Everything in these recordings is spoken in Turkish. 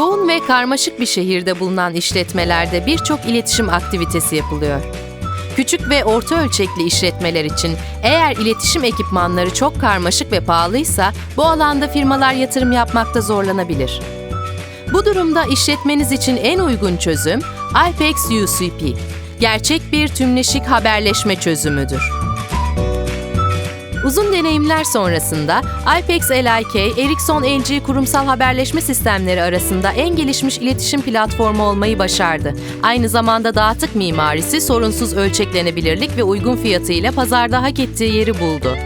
ve karmaşık bir şehirde bulunan işletmelerde birçok iletişim aktivitesi yapılıyor. Küçük ve orta ölçekli işletmeler için eğer iletişim ekipmanları çok karmaşık ve pahalıysa bu alanda firmalar yatırım yapmakta zorlanabilir. Bu durumda işletmeniz için en uygun çözüm IPEX UCP. Gerçek bir tümleşik haberleşme çözümüdür. Uzun deneyimler sonrasında IPEX LIK, Ericsson LG kurumsal haberleşme sistemleri arasında en gelişmiş iletişim platformu olmayı başardı. Aynı zamanda dağıtık mimarisi sorunsuz ölçeklenebilirlik ve uygun fiyatıyla pazarda hak ettiği yeri buldu.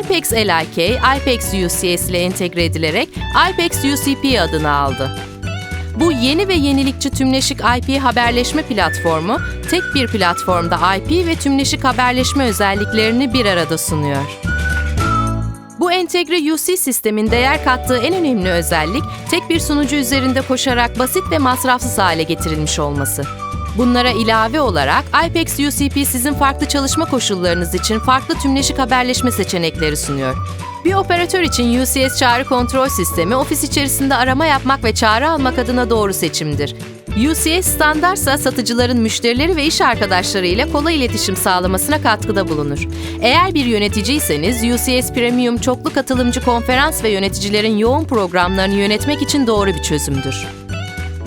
IPEX LIK, IPEX UCS ile entegre edilerek IPEX UCP adını aldı. Bu yeni ve yenilikçi tümleşik IP haberleşme platformu, tek bir platformda IP ve tümleşik haberleşme özelliklerini bir arada sunuyor. Bu entegre UC sistemin değer kattığı en önemli özellik, tek bir sunucu üzerinde koşarak basit ve masrafsız hale getirilmiş olması. Bunlara ilave olarak IPEX UCP sizin farklı çalışma koşullarınız için farklı tümleşik haberleşme seçenekleri sunuyor. Bir operatör için UCS çağrı kontrol sistemi ofis içerisinde arama yapmak ve çağrı almak adına doğru seçimdir. UCS standartsa satıcıların müşterileri ve iş arkadaşları ile kolay iletişim sağlamasına katkıda bulunur. Eğer bir yöneticiyseniz UCS Premium çoklu katılımcı konferans ve yöneticilerin yoğun programlarını yönetmek için doğru bir çözümdür.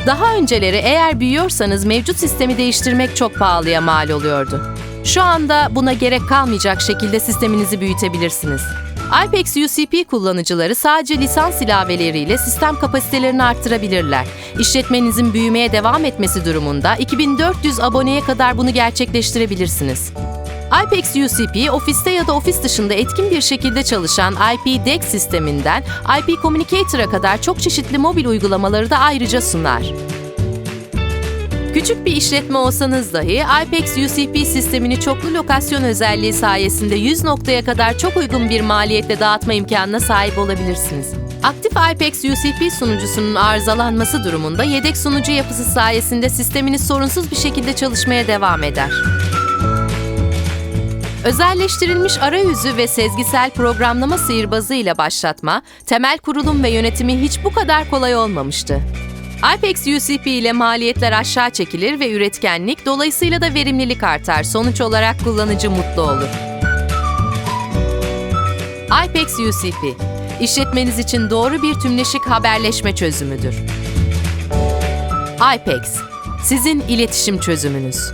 Daha önceleri eğer büyüyorsanız mevcut sistemi değiştirmek çok pahalıya mal oluyordu. Şu anda buna gerek kalmayacak şekilde sisteminizi büyütebilirsiniz. IPEX UCP kullanıcıları sadece lisans ilaveleriyle sistem kapasitelerini arttırabilirler. İşletmenizin büyümeye devam etmesi durumunda 2400 aboneye kadar bunu gerçekleştirebilirsiniz. IPEX UCP, ofiste ya da ofis dışında etkin bir şekilde çalışan IP DEX sisteminden IP Communicator'a kadar çok çeşitli mobil uygulamaları da ayrıca sunar. Küçük bir işletme olsanız dahi IPEX UCP sistemini çoklu lokasyon özelliği sayesinde 100 noktaya kadar çok uygun bir maliyetle dağıtma imkanına sahip olabilirsiniz. Aktif IPEX UCP sunucusunun arızalanması durumunda yedek sunucu yapısı sayesinde sisteminiz sorunsuz bir şekilde çalışmaya devam eder. Özelleştirilmiş arayüzü ve sezgisel programlama sihirbazı ile başlatma, temel kurulum ve yönetimi hiç bu kadar kolay olmamıştı. IPEX UCP ile maliyetler aşağı çekilir ve üretkenlik, dolayısıyla da verimlilik artar. Sonuç olarak kullanıcı mutlu olur. IPEX UCP, işletmeniz için doğru bir tümleşik haberleşme çözümüdür. IPEX, sizin iletişim çözümünüz.